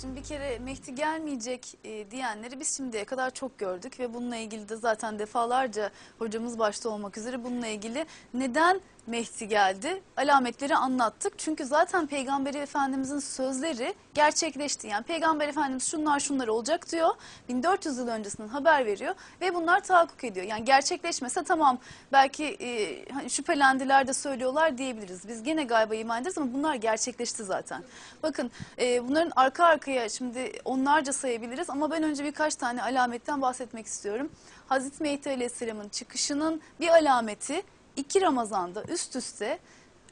Şimdi bir kere Mehdi gelmeyecek e, diyenleri biz şimdiye kadar çok gördük ve bununla ilgili de zaten defalarca hocamız başta olmak üzere bununla ilgili neden Mehdi geldi alametleri anlattık. Çünkü zaten Peygamber Efendimizin sözleri gerçekleşti. Yani Peygamber Efendimiz şunlar şunlar olacak diyor. 1400 yıl öncesinden haber veriyor ve bunlar tahakkuk ediyor. Yani gerçekleşmese tamam belki e, hani şüphelendiler de söylüyorlar diyebiliriz. Biz gene galiba iman ederiz ama bunlar gerçekleşti zaten. Bakın e, bunların arka arkaya şimdi onlarca sayabiliriz ama ben önce birkaç tane alametten bahsetmek istiyorum. Hazreti Mehdi Aleyhisselam'ın çıkışının bir alameti iki Ramazan'da üst üste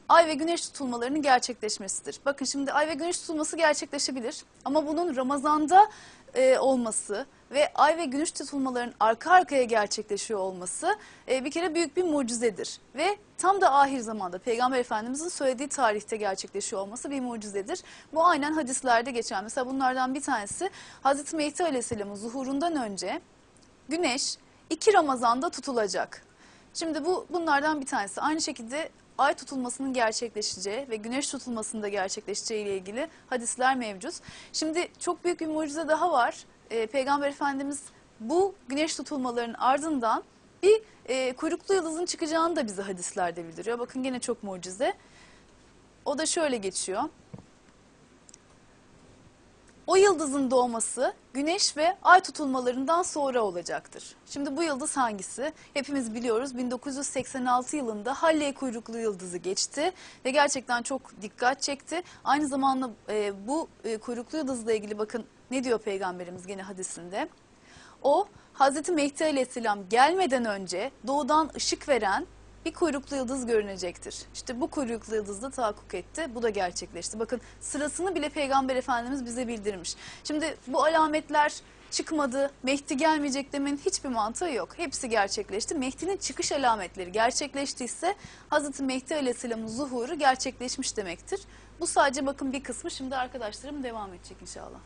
ay ve güneş tutulmalarının gerçekleşmesidir. Bakın şimdi ay ve güneş tutulması gerçekleşebilir ama bunun Ramazan'da e, olması ve ay ve güneş tutulmalarının arka arkaya gerçekleşiyor olması e, bir kere büyük bir mucizedir. Ve tam da ahir zamanda Peygamber Efendimizin söylediği tarihte gerçekleşiyor olması bir mucizedir. Bu aynen hadislerde geçen. Mesela bunlardan bir tanesi Hazreti Mehdi Aleyhisselam'ın zuhurundan önce güneş iki Ramazan'da tutulacak. Şimdi bu bunlardan bir tanesi. Aynı şekilde ay tutulmasının gerçekleşeceği ve güneş tutulmasının da gerçekleşeceği ile ilgili hadisler mevcut. Şimdi çok büyük bir mucize daha var. Ee, Peygamber Efendimiz bu güneş tutulmalarının ardından bir e, kuyruklu yıldızın çıkacağını da bize hadislerde bildiriyor. Bakın gene çok mucize. O da şöyle geçiyor. O yıldızın doğması güneş ve ay tutulmalarından sonra olacaktır. Şimdi bu yıldız hangisi? Hepimiz biliyoruz 1986 yılında Halley kuyruklu yıldızı geçti ve gerçekten çok dikkat çekti. Aynı zamanda e, bu e, kuyruklu yıldızla ilgili bakın ne diyor peygamberimiz gene hadisinde. O Hazreti Mehdi Aleyhisselam gelmeden önce doğudan ışık veren bir kuyruklu yıldız görünecektir. İşte bu kuyruklu yıldız da tahakkuk etti. Bu da gerçekleşti. Bakın sırasını bile Peygamber Efendimiz bize bildirmiş. Şimdi bu alametler çıkmadı, Mehdi gelmeyecek demenin hiçbir mantığı yok. Hepsi gerçekleşti. Mehdi'nin çıkış alametleri gerçekleştiyse Hazreti Mehdi Aleyhisselam'ın zuhuru gerçekleşmiş demektir. Bu sadece bakın bir kısmı. Şimdi arkadaşlarım devam edecek inşallah.